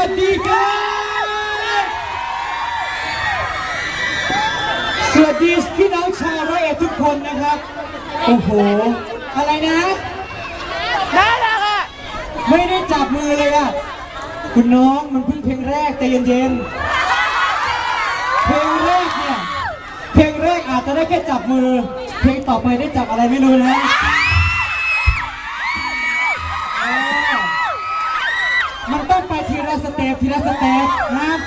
วัสดีครับ สวัสดีพี่น้องชาวร้อยเอ็ดทุกคนนะครับ โอ้โห อะไรนะ น่ารักอะ ไม่ได้จับมือเลยอะ คุณน้องมันเพิ่งเพลงแรกใจเย็นๆ เพลงแรกเนี่ย เพลงแรกอาจจะได้แค่จับมือ เพลงต่อไปได้จับอะไรไม่รู้นะ ต้องไปทีละสเต็ปทีละสเต็ปนะครับ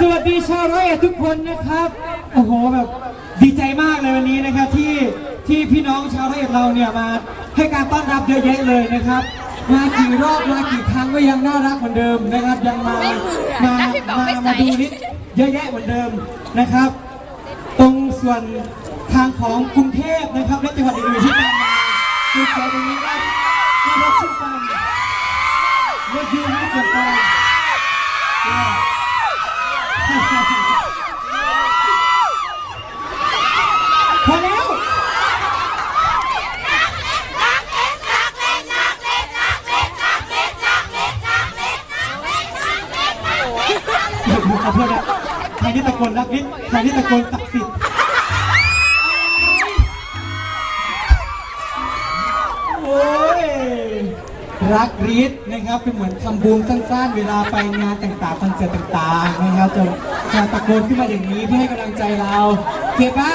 สวัสดีชาวร้อยเอ็ดทุกคนนะครับ โอ้โหแบบดีใจมากเลยวันนี้นะครับที่ที่พี่น้องชาวร้อยเอ็ดเราเนี่ยมาให้การต้อนรับเยอะแยะเลยนะครับมากี่รอบมากี่ครั้งก็ยังน่ารักเหมือนเดิมนะครับ ยังมามามามาดูนิดเยอะแยะเหมือนเดิมนะครับ ตรงส่วนทางของกรุงเทพนะครับและจังหวัดอื่นๆที่ตามมาคือแถวตรงนี้ก็ อกยืนไม่เกินไปพอแล้ว ขอโทษนะใครที่ตะโกนรักนิดใครที่ตะโกนศักดิ์สิทธิ์ รักรีดนะครับเป็นเหมือนคำบูมสั้นๆ เวลาไปงานต่างๆคอนเสิร์ตต่างๆนะครับจะจะตะโกนขึ้นมาอย่างนี้เพื่อให้กำลังใจเราเก็บป่ะ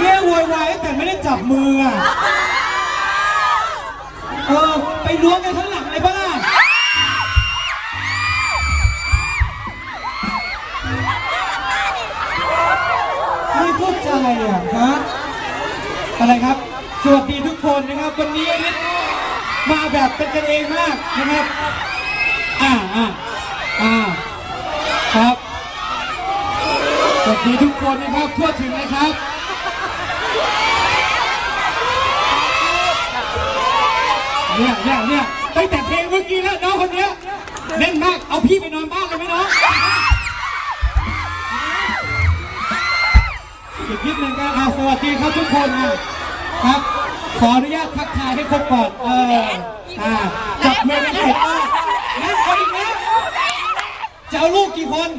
เนี่ยโวยวายแต่ไม่ได้จับมืออะเออไปล้วงกันข้างหลังเลยป่ะล่ะไม่เข้าใจอะฮะอะไรครับ สวัสดีทุกคนนะครับ วันนี้ มาแบบเป็นกันเองมากนะครับ อ่าอ่าอ่าครับสวัสดีทุกคนนะครับทั่วถึงนะครับเนี่ยเนี่ยเนี่ยตั้งแต่เพลงเมื่อกี้แล้วน้องคนเนี้ยเล่นมาก เอาพี่ไปนอนบ้านเลยไหมน้องอีกนิดหนึ่งก็อะสวัสดีครับทุกคนอะครับ ขออนุญาตทักทายให้ครบก่อนเอออ่าจับมือกันเสร็จอะงั้นเอาอีกแล้วจะเอาลูกกี่คน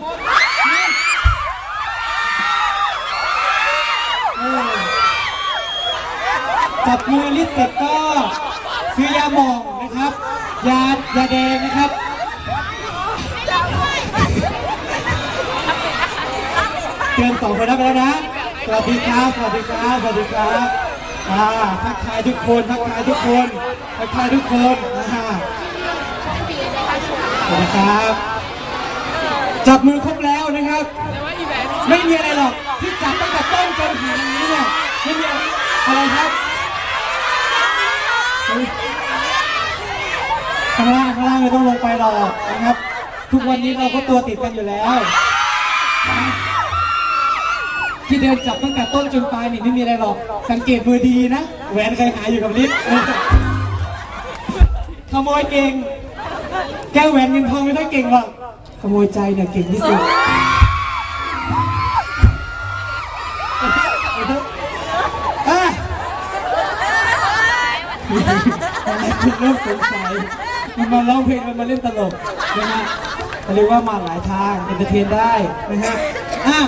จับมือลิสเสร็จก็ซื้อยาหมองนะครับ ยายาแดงนะครับเตือนสองคนนั้ไปแล้วนะ สวัสดีครับ สวัสดีครับ สวัสดีครับ อ่าทักทายทุกคนทักทายทุกคนทักทายทุกคนอ่าสวัสดีครับ จับมือครบแล้วนะครับ ไม่มีอะไรหรอกที่จับตั้งแต่ต้นจนถึงนี้เนี่ยไม่มีอะไรครับข้างล่างข้างล่างไม่ต้องลงไปหรอกนะครับ ทุกวันนี้เราก็ตัวติดกันอยู่แล้ว ที่เดินจับตั้งแต่ต้นจนปลายนี่ไม่มีอะไรหรอก สังเกตมือดีนะ แหวนใครหายอยู่กับลิฟต์ขโมยเก่ง แก้วแหวนเงินทองไม่ได้เก่งหรอก ขโมยใจเนี่ยเก่งที่สุดอะคุณเริ่มสงสัยมันมาร้องเพลงมันมาเล่นตลกนะฮะเรียกว่ามาหลายทางเอนเตอร์เทนได้นะฮะ